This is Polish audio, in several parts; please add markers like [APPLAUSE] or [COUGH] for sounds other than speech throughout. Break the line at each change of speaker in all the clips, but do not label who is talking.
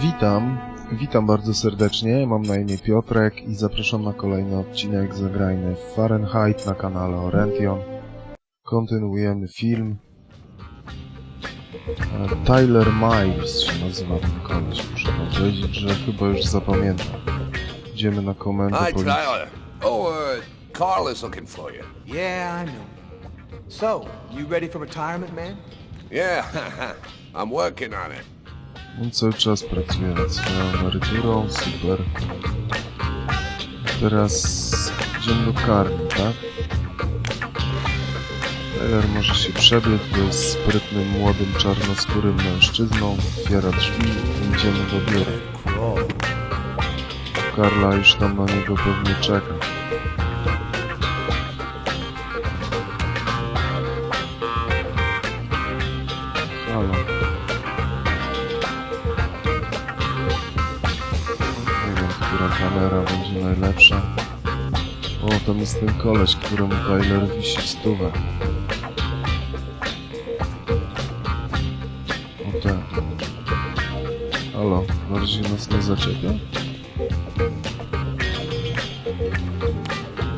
Witam, witam bardzo serdecznie. Mam na imię Piotrek i zapraszam na kolejny odcinek zagrajny w Fahrenheit na kanale Orention. Kontynuujemy film. E, Tyler Miles się nazywa ten koleś. Muszę powiedzieć, że chyba już zapamiętam. Idziemy na komendę
Hi,
policji.
Tyler. Oh, uh, Carl is looking for you.
Yeah, I know. So, you ready for retirement, man?
Yeah, [LAUGHS] I'm working on it.
On cały czas pracuje nad swoją emeryturą, super. Teraz idziemy do karmi, tak? Taylor może się przebiec, bo jest sprytnym, młodym, czarnoskórym mężczyzną. Otwiera drzwi i idziemy do biura. Karla już tam na niego pewnie czeka. Najlepsza. O, tam jest ten koleś, któremu Tyler wisi stówę. O ten. Halo, bardziej nas nie zaczepia?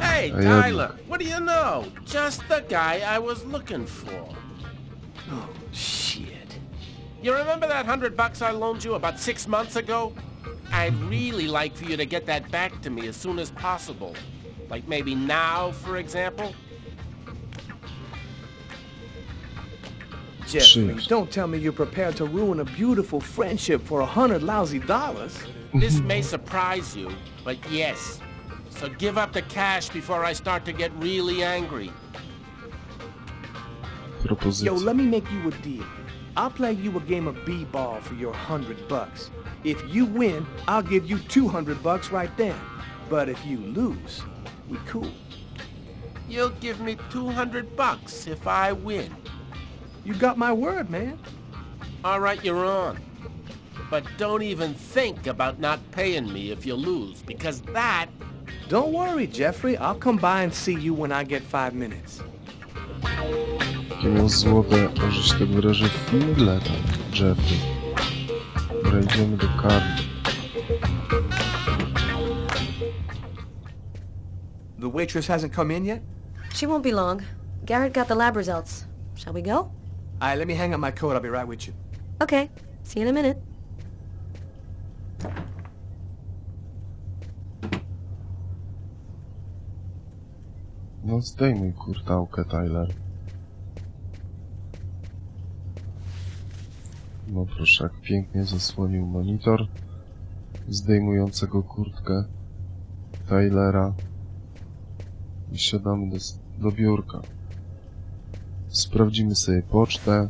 Hey, Tyler, what do you know? Just the guy I was looking for.
Oh, shit.
You remember that hundred bucks I loaned you about six months ago? I'd really like for you to get that back to me as soon as possible. Like maybe now, for example?
Jeffrey,
Cheers.
don't tell me you're prepared to ruin a beautiful friendship for a hundred lousy dollars.
This may surprise you, but yes. So give up the cash before I start to get really angry.
Yo, let me make you a deal. I'll play you a game of b-ball for your hundred bucks. If you win, I'll give you two hundred bucks right then. But if you lose, we cool.
You'll give me 200 bucks if I win.
You got my word, man.
All right, you're on. But don't even think about not paying me if you lose, because that
Don't worry, Jeffrey. I'll come by and see you when I get five minutes.
Miał złote, może się tak wyrażę, fingle tam, Jeffrey. Dobra, idziemy do karmy.
The waitress hasn't come in yet?
She won't be long. Garrett got the lab results. Shall we go?
All right, let me hang up my coat. I'll be right with you.
Okay. See you in a minute.
No zdejmuj kurtałkę, Tyler. No proszę, jak pięknie zasłonił monitor zdejmującego kurtkę Tylera. I siadamy do, do biurka. Sprawdzimy sobie pocztę.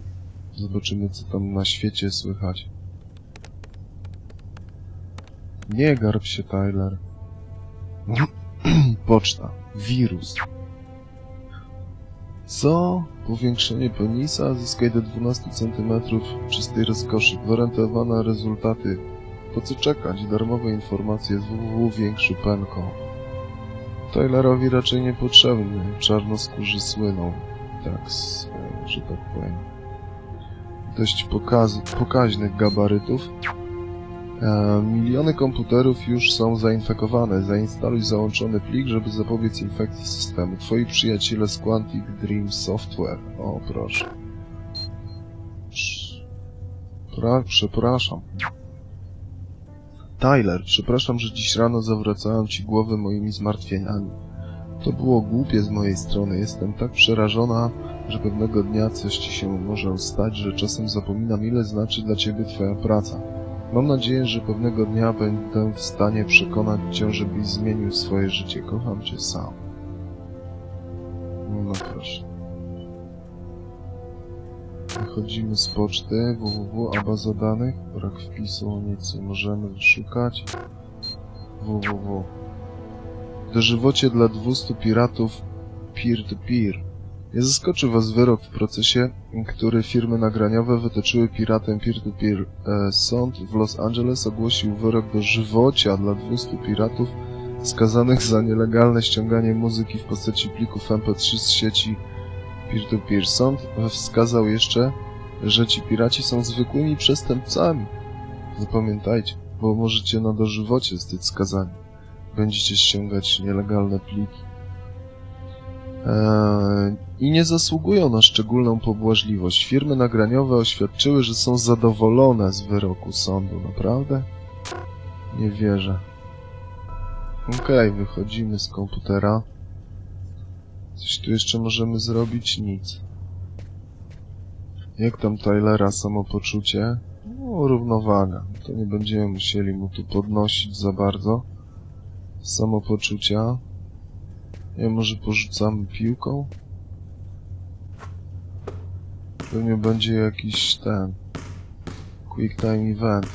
Zobaczymy, co tam na świecie słychać. Nie garb się, Tyler. [CLEARS THROAT] Poczta. Wirus. Co? Powiększenie penisa? Zyskaj do 12 cm czystej rozkoszy. Gwarantowane rezultaty. Po co czekać? Darmowe informacje z www większy penko. Tylerowi raczej niepotrzebny. Czarnoskórzy słyną. Tak, że tak powiem. Dość pokaz pokaźnych gabarytów. E, miliony komputerów już są zainfekowane. Zainstaluj załączony plik, żeby zapobiec infekcji systemu. Twoi przyjaciele z Quantic Dream Software. O, proszę. Sz- Pra przepraszam. Tyler, przepraszam, że dziś rano zawracałem ci głowę moimi zmartwieniami. To było głupie z mojej strony. Jestem tak przerażona, że pewnego dnia coś ci się może stać, że czasem zapominam, ile znaczy dla ciebie twoja praca. Mam nadzieję, że pewnego dnia będę w stanie przekonać cię, żebyś zmienił swoje życie. Kocham cię sam. No proszę. Wychodzimy z poczty www, a baza danych, brak wpisu, nic nie możemy wyszukać. www. Dożywocie dla 200 piratów peer-to-peer. Nie zaskoczy Was wyrok w procesie, który firmy nagraniowe wytoczyły piratem peer-to-peer. E, sąd w Los Angeles ogłosił wyrok do żywocia dla 200 piratów skazanych za nielegalne ściąganie muzyki w postaci plików MP3 z sieci peer-to-peer. Sąd wskazał jeszcze, że ci piraci są zwykłymi przestępcami. Zapamiętajcie, bo możecie na dożywocie zostać skazani. Będziecie ściągać nielegalne pliki. Eee, I nie zasługują na szczególną pobłażliwość. Firmy nagraniowe oświadczyły, że są zadowolone z wyroku sądu. Naprawdę? Nie wierzę. Okej, wychodzimy z komputera. Coś tu jeszcze możemy zrobić? Nic. Jak tam Tylera samopoczucie? No, równowaga. To nie będziemy musieli mu tu podnosić za bardzo. Samopoczucia. Nie, może porzucamy piłką? Pewnie będzie jakiś ten... Quick time event.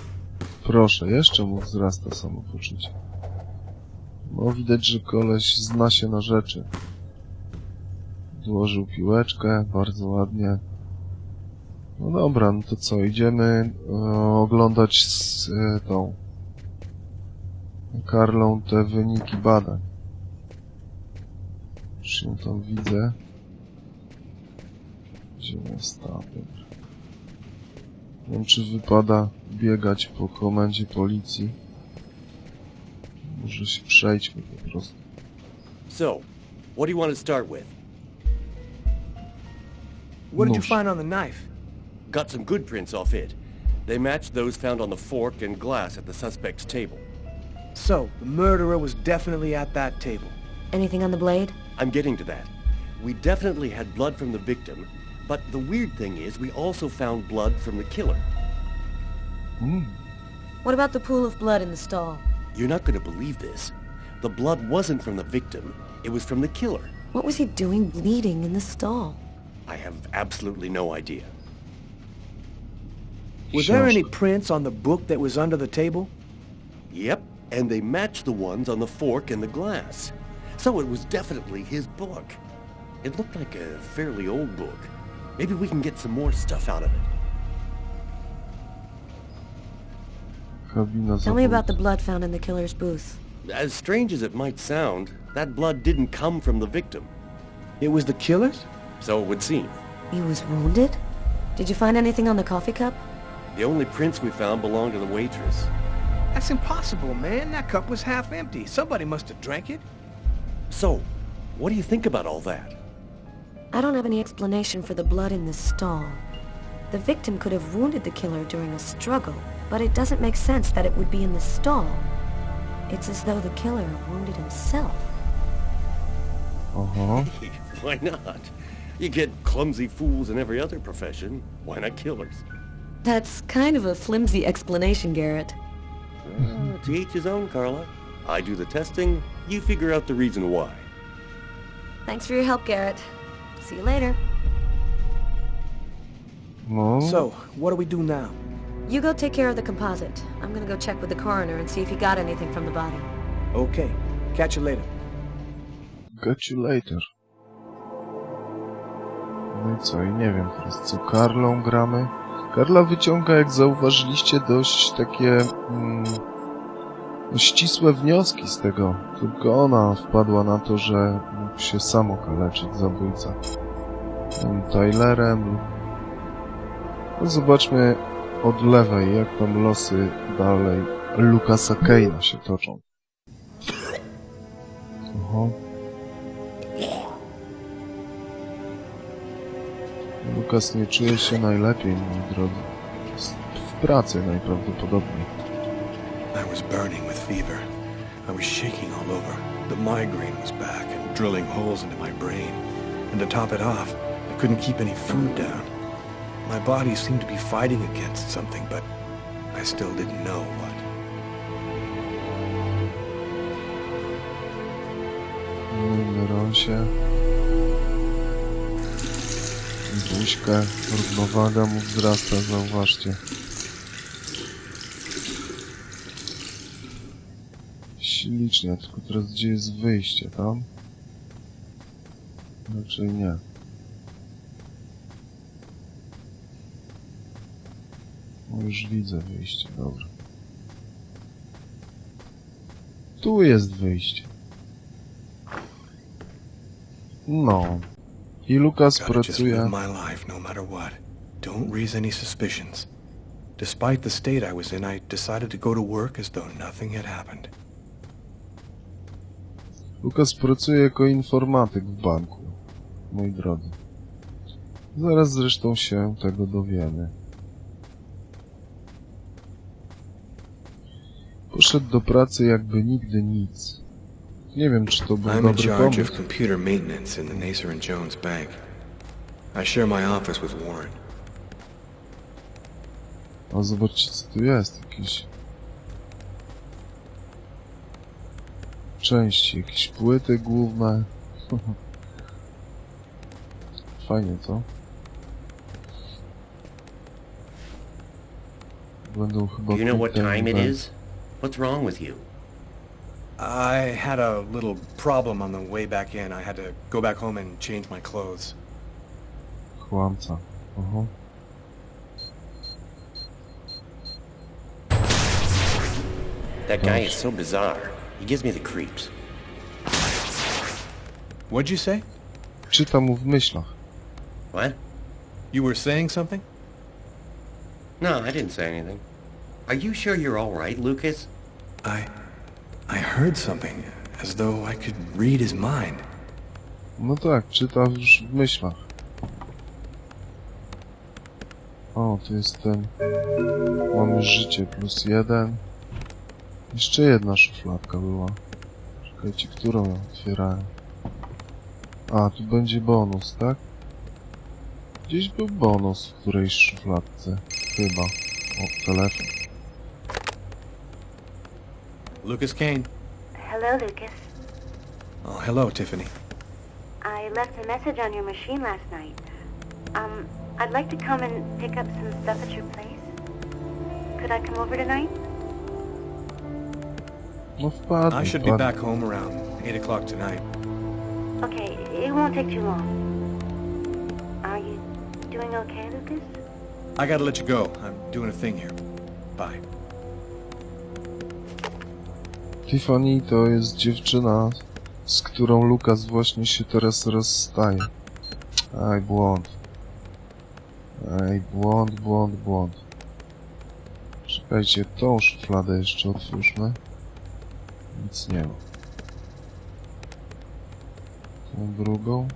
Proszę, jeszcze mu wzrasta samopoczucie. No widać, że koleś zna się na rzeczy. Złożył piłeczkę, bardzo ładnie. No dobra, no to co, idziemy e, oglądać z e, tą Karlą te wyniki badań. Już ją tam widzę. Gdzie jest ta? Dobra. Nie wiem, czy wypada biegać po komendzie policji. Może się przejdźmy po prostu.
So, what do you want to start with?
What did you find on the knife?
Got some good prints off it. They matched those found on the fork and glass at the suspect's table.
So, the murderer was definitely at that table.
Anything on the blade?
I'm getting to that. We definitely had blood from the victim, but the weird thing is we also found blood from the killer.
Mm.
What about the pool of blood in the stall?
You're not going to believe this. The blood wasn't from the victim, it was from the killer.
What was he doing bleeding in the stall?
I have absolutely no idea.
Were there any
Książka.
prints on the book that was under the table?
Yep, and they matched the ones on the fork and the glass. So it was definitely his book. It looked like a fairly old book. Maybe we can get some more stuff out of it.
Tell me about the blood found in the killer's booth.
As strange as it might sound, that blood didn't come from the victim.
It was the killer's?
So it would seem.
He was wounded? Did you find anything on the coffee cup?
The only prints we found belonged to the waitress.
That's impossible, man. That cup was half empty. Somebody must have drank it.
So, what do you think about all that?
I don't have any explanation for the blood in the stall. The victim could have wounded the killer during a struggle, but it doesn't make sense that it would be in the stall. It's as though the killer wounded himself.
Aha. [LAUGHS]
Why not? You get clumsy fools in every other profession. Why not killers?
That's kind of a flimsy explanation, Garrett.
Uh, to each his own, Carla. I do the testing, you figure out the reason why.
Thanks for your help, Garrett. See you later.
No.
So, what do we do now?
You go take care of the composite. I'm gonna go check with the coroner and see if he got anything from the body.
Okay. Catch you later.
Get you later. No i co? I nie wiem teraz co. Karlą gramy. Karla wyciąga, jak zauważyliście, dość takie mm, ścisłe wnioski z tego. Tylko ona wpadła na to, że mógł się sam okaleczyć zabójca. Tym Tylerem. No zobaczmy od lewej, jak tam losy dalej Lukasa Kane'a się toczą. Oho. Lukas nie czuje się najlepiej, moi drodzy. Jest w pracy najprawdopodobniej.
I was burning with fever. I was shaking all over. The migraine was back and drilling holes into my brain. And to top it off, I couldn't keep any food down. My body seemed to be fighting against something, but I still didn't know what.
Równowaga mu wzrasta, zauważcie. Ślicznie, tylko teraz gdzie jest wyjście, tam? Raczej nie. O, już widzę wyjście, dobra. Tu jest wyjście. No. I Lukas pracuje.
no. Don't raise any suspicions. Despite the state I was in, I decided to go to work as though nothing had happened.
Lukas pracuje jako informatyk w banku, moi drodzy. Zaraz zresztą się tego dowiemy. Poszedł do pracy jakby nigdy nic. Nie wiem, czy to był
I'm
dobry
of
pomysł.
computer maintenance in the Nacer and Jones Bank. I share my office with Warren.
A zobaczcie, co tu jest. Jakieś... Części, jakieś płyty główne. Fajnie, co? Będą chyba...
Do you know what time it is? What's wrong with you?
I had a little problem on the way back in. I had to go back home and change my clothes.
Kłamca. Aha.
That guy is so bizarre. He gives me the creeps.
What'd you say?
Czyta mu w myślach.
What?
You were saying something?
No, I didn't say anything. Are you sure you're all right, Lucas?
I... I heard something, as though I could read his mind.
No tak, czyta już w myślach. O, tu jest ten... Mamy życie plus jeden. Jeszcze jedna szufladka była. Czekajcie, którą otwierałem? A, tu będzie bonus, tak? Gdzieś był bonus w którejś szufladce. Chyba. O, telefon.
Lucas Kane.
Hello, Lucas.
Oh, hello, Tiffany.
I left a message on your machine last night. Um, I'd like to come and pick up some stuff at your place. Could I come over tonight?
No wpadł,
I should be
wpadł.
back home around 8 o'clock tonight.
Okay, it won't take too long. Are you doing okay, Lucas?
I gotta let you go. I'm doing a thing here. Bye.
Tiffany to jest dziewczyna, z którą Lukas właśnie się teraz rozstaje. Aj, błąd. Aj, błąd, błąd, błąd. Czekajcie, tą szufladę jeszcze otwórzmy. Nic nie ma. Tą drugą.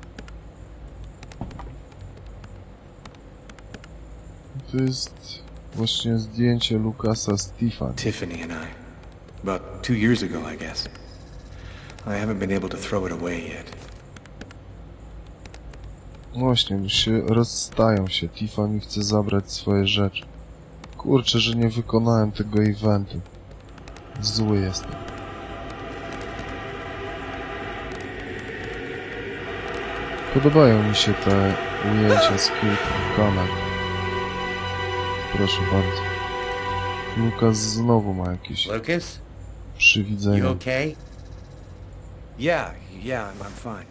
To jest właśnie zdjęcie Lukasa z Tiffany.
Tiffany and I. About two years ago, I guess. I haven't been able to throw it away yet.
Właśnie, się rozstają się. Tiffany chce zabrać swoje rzeczy. Kurczę, że nie wykonałem tego eventu. Zły jestem. Podobają mi się te ujęcia z kilku kamer. Proszę bardzo. Lukas znowu ma jakieś
Lucas? You
przywidzenia.
okay?
Yeah, yeah, I'm, I'm fine.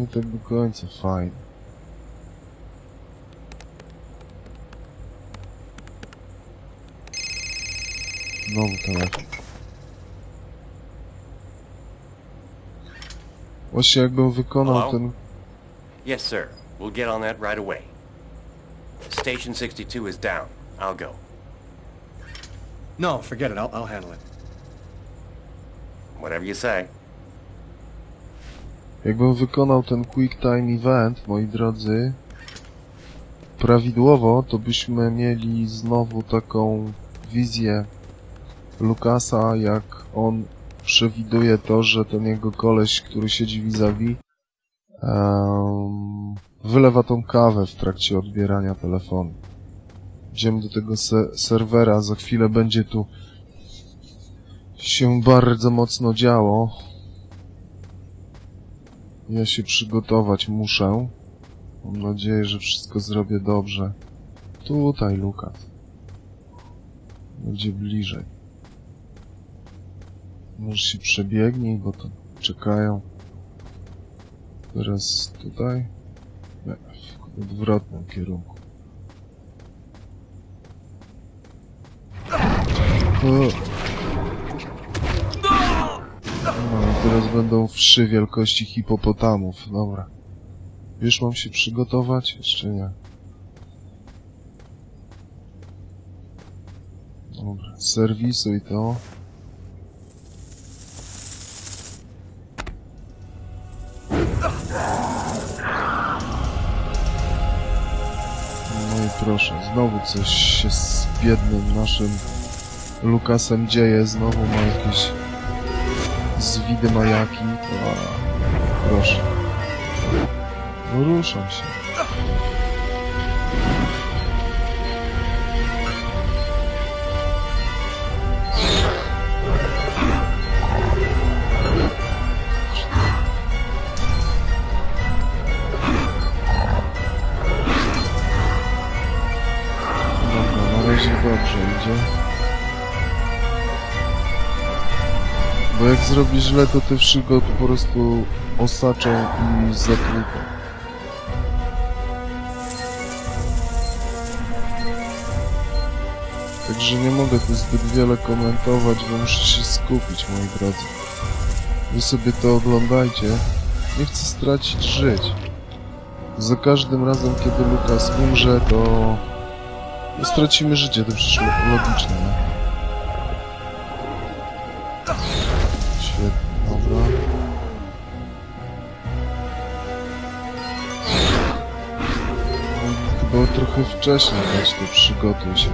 Nie tak do końca fajnie. Znowu telefon. Właśnie jakbym wykonał
Hello?
ten...
Yes, sir. We'll get on that right away. Station 62 is down. I'll go.
No, forget it. I'll, I'll handle it.
Whatever you say.
Jakbym wykonał ten Quick Time Event, moi drodzy, prawidłowo, to byśmy mieli znowu taką wizję Lukasa, jak on przewiduje to, że ten jego koleś, który siedzi vis-a-vis, em, wylewa tą kawę w trakcie odbierania telefonu. Idziemy do tego se serwera, za chwilę będzie tu się bardzo mocno działo. Ja się przygotować muszę. Mam nadzieję, że wszystko zrobię dobrze. Tutaj, Lukas. Będzie bliżej. Może się przebiegnij, bo to czekają. Teraz tutaj. Nie, w odwrotnym kierunku. O. No teraz będą wszy wielkości hipopotamów. Dobra. Już mam się przygotować? Jeszcze nie. Dobra, serwisuj to. Znowu coś się z biednym naszym Lukasem dzieje, znowu ma jakieś zwidy majaki. A, proszę. No ruszam się. Jak zrobi źle, to te wszy go po prostu osaczą i zatłuką. Także nie mogę tu zbyt wiele komentować, bo muszę się skupić, moi drodzy. Wy sobie to oglądajcie. Nie chcę stracić żyć. Za każdym razem, kiedy Lukas umrze, to no, stracimy życie, to przecież lo- logiczne, nie? Świetnie, dobra. Chyba trochę wcześniej dać to przygotuj się.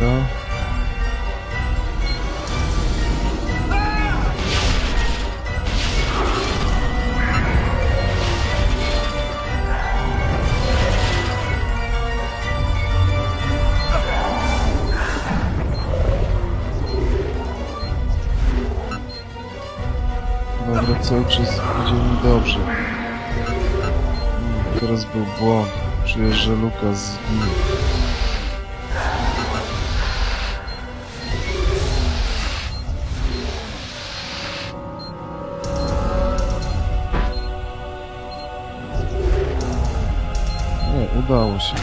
Dobra, błąd. Czuję, że Lukas zginie. Nie, udało się.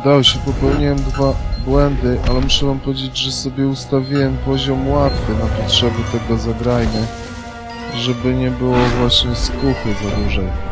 Udało się, popełniłem dwa błędy, ale muszę wam powiedzieć, że sobie ustawiłem poziom łatwy na potrzeby tego zagrajmy, żeby nie było właśnie skuchy za dużej.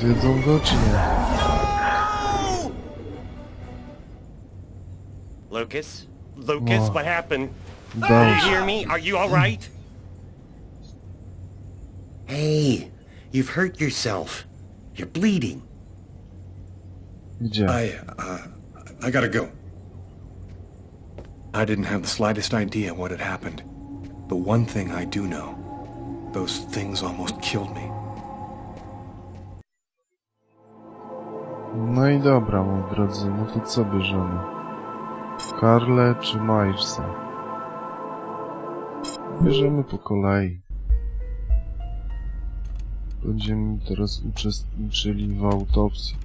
Zjedzą go czy nie?
Lucas? Lucas,
Whoa.
what happened?
Udało
You hear me? Are you alright?
Hey, you've hurt yourself. You're bleeding.
Gdzie?
I, uh, I gotta go. I didn't have the slightest idea what had happened. But one thing I do know. Those things almost killed me.
No i dobra, moi drodzy, no to co bierzemy? Karle czy Milesa? Bierzemy po kolei. Będziemy teraz uczestniczyli w autopsji.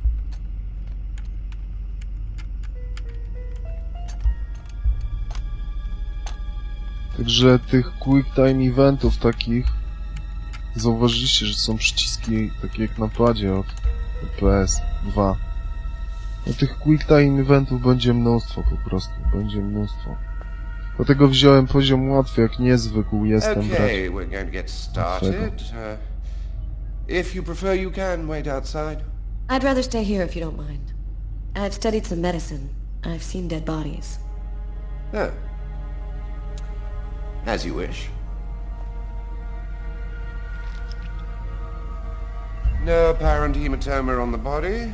Także tych quick time eventów takich zauważyliście, że są przyciski takie jak na padzie od PS2. No tych quick time eventów będzie mnóstwo po prostu, będzie mnóstwo. Dlatego wziąłem poziom łatwy, jak niezwykł jestem.
Okay, we're going to get started. Uh, if you prefer, you can wait outside.
I'd rather stay here if you don't mind. I've studied some medicine. I've seen dead bodies.
Oh. As you wish. No apparent hematoma on the body.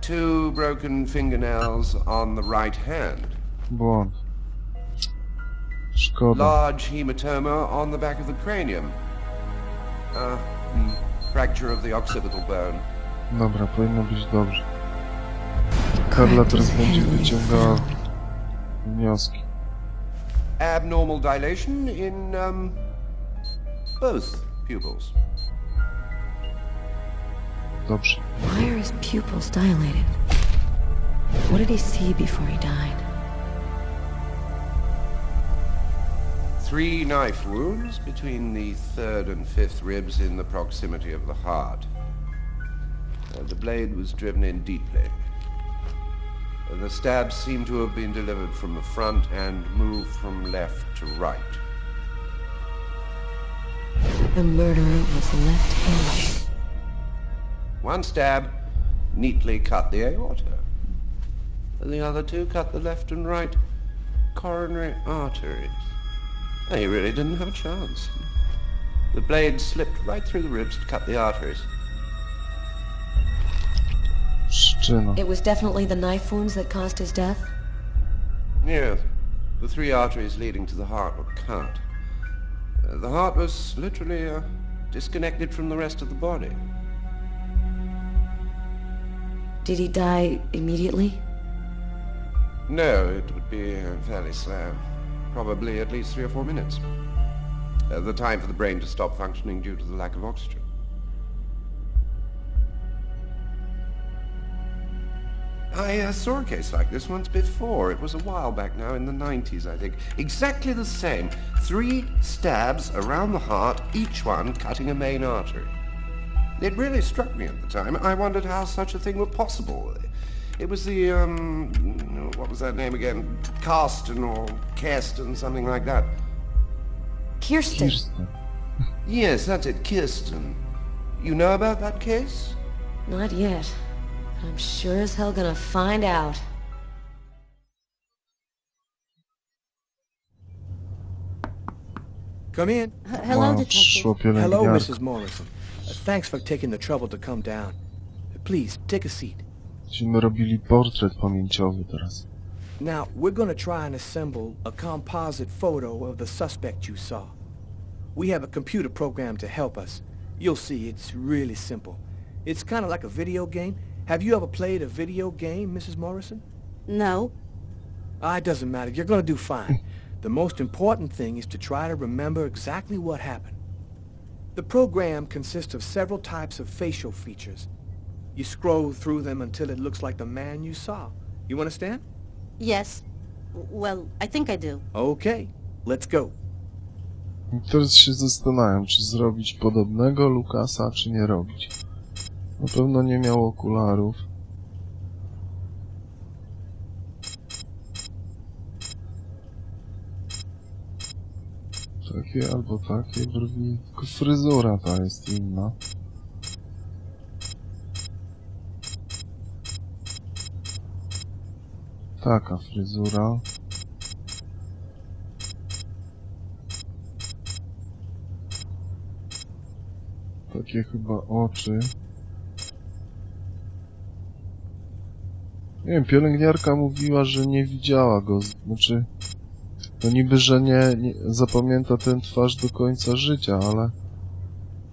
Two broken fingernails on the right hand.
Błąd. Szkoda.
Large hematoma on the back of the cranium. Uh, hmm, Fracture of the occipital bone.
Dobra, powinno być dobrze. Karla teraz będzie wyciągała wnioski.
Abnormal dilation in, um, both pupils.
Dobrze.
Why are his pupils dilated? What did he see before he died?
Three knife wounds between the third and fifth ribs in the proximity of the heart. Uh, the blade was driven in deeply. Uh, the stabs seem to have been delivered from the front and moved from left to right.
The murderer was left-handed.
One stab neatly cut the aorta. The other two cut the left and right coronary arteries. He really didn't have a chance. The blade slipped right through the ribs to cut the arteries.
Szczyna.
It was definitely the knife wounds that caused his death?
Yes, the three arteries leading to the heart were cut. Uh, the heart was literally uh, disconnected from the rest of the body.
Did he die immediately?
No, it would be fairly slow. Probably at least three or four minutes. Uh, the time for the brain to stop functioning due to the lack of oxygen. I uh, saw a case like this once before. It was a while back now, in the 90s, I think. Exactly the same. Three stabs around the heart, each one cutting a main artery. It really struck me at the time. I wondered how such a thing were possible. It was the, um, what was that name again? Carsten or Kirsten, something like that.
Kirsten.
Kirsten.
Yes, that's it, Kirsten. You know about that case?
Not yet. But I'm sure as hell gonna find out.
Come in.
Wow, przyszła
Hello. Mrs. Morrison. Uh, thanks for taking the trouble to come down. Uh, Please, take a seat.
Będziemy robili portret pamięciowy teraz.
Now, we're gonna try and assemble a composite photo of the suspect you saw. We have a computer program to help us. You'll see, it's really simple. It's kind of like a video game. Have you ever played a video game, Mrs. Morrison?
No.
Ah, it doesn't matter. You're gonna do fine. [LAUGHS] the most important thing is to try to remember exactly what happened. The program consists of several types of facial features. You scroll through them until it looks like the man you saw. You understand?
Yes. Well, I think I do.
Okay, let's go.
Teraz się zastanawiam, czy zrobić podobnego Lukasa, czy nie robić. Na pewno nie miał okularów. Takie albo takie brwi. Tylko fryzura ta jest inna. Taka fryzura. Takie chyba oczy. Nie wiem, pielęgniarka mówiła, że nie widziała go. Znaczy, to niby, że nie, nie zapamięta tę twarz do końca życia, ale...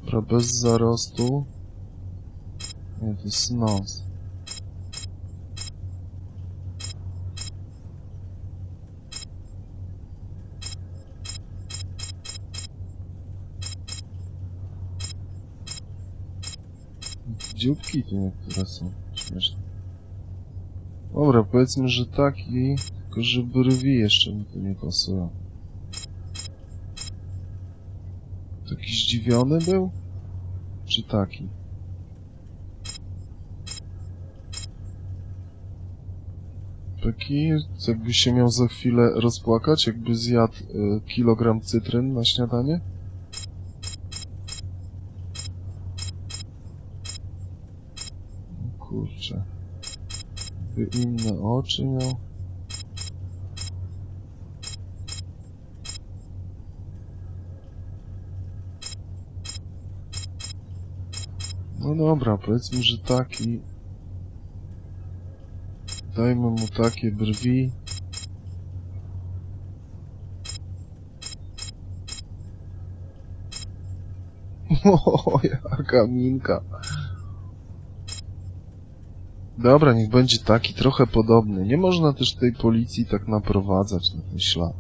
Dobra, bez zarostu. Nie, to jest nos. Dzióbki tu niektóre są śmieszne. Dobra, powiedzmy, że taki, tylko że brwi jeszcze mi tu nie pasują. Taki zdziwiony był? Czy taki? Taki, jakby się miał za chwilę rozpłakać, jakby zjadł y, kilogram cytryn na śniadanie? Kurczę. By inne oczy miał. No dobra, powiedzmy, że taki. Dajmy mu takie brwi. [LAUGHS] O, jaka minka. Dobra, niech będzie taki, trochę podobny. Nie można też tej policji tak naprowadzać na ten ślad.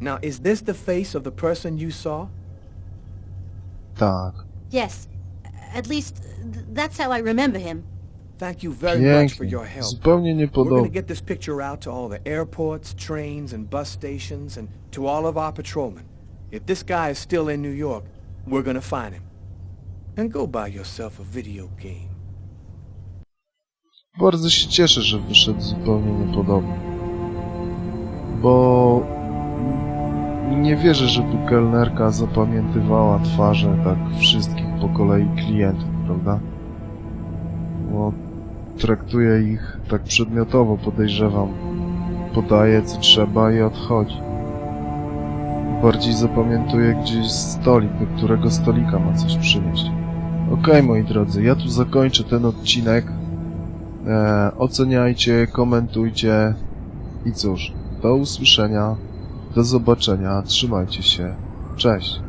Now, is this the face of the person you saw?
Tak,
Yes. At least, th- that's how I remember him.
Thank you very much for
pięknie.
your help.
Zupełnie
We're going get this picture out to all the airports, trains, and bus stations, and to all of our patrolmen. If this guy is still in New York, we're going to find him. And go buy yourself a video game.
Bardzo się cieszę, że wyszedł zupełnie niepodobny. Bo nie wierzę, żeby kelnerka zapamiętywała twarze tak wszystkich po kolei klientów, prawda? Bo traktuje ich tak przedmiotowo, podejrzewam. Podaje co trzeba i odchodzi. Bardziej zapamiętuje gdzieś stolik, do którego stolika ma coś przynieść. Okej, moi drodzy, ja tu zakończę ten odcinek. E, oceniajcie, komentujcie i cóż, do usłyszenia, do zobaczenia, trzymajcie się, cześć.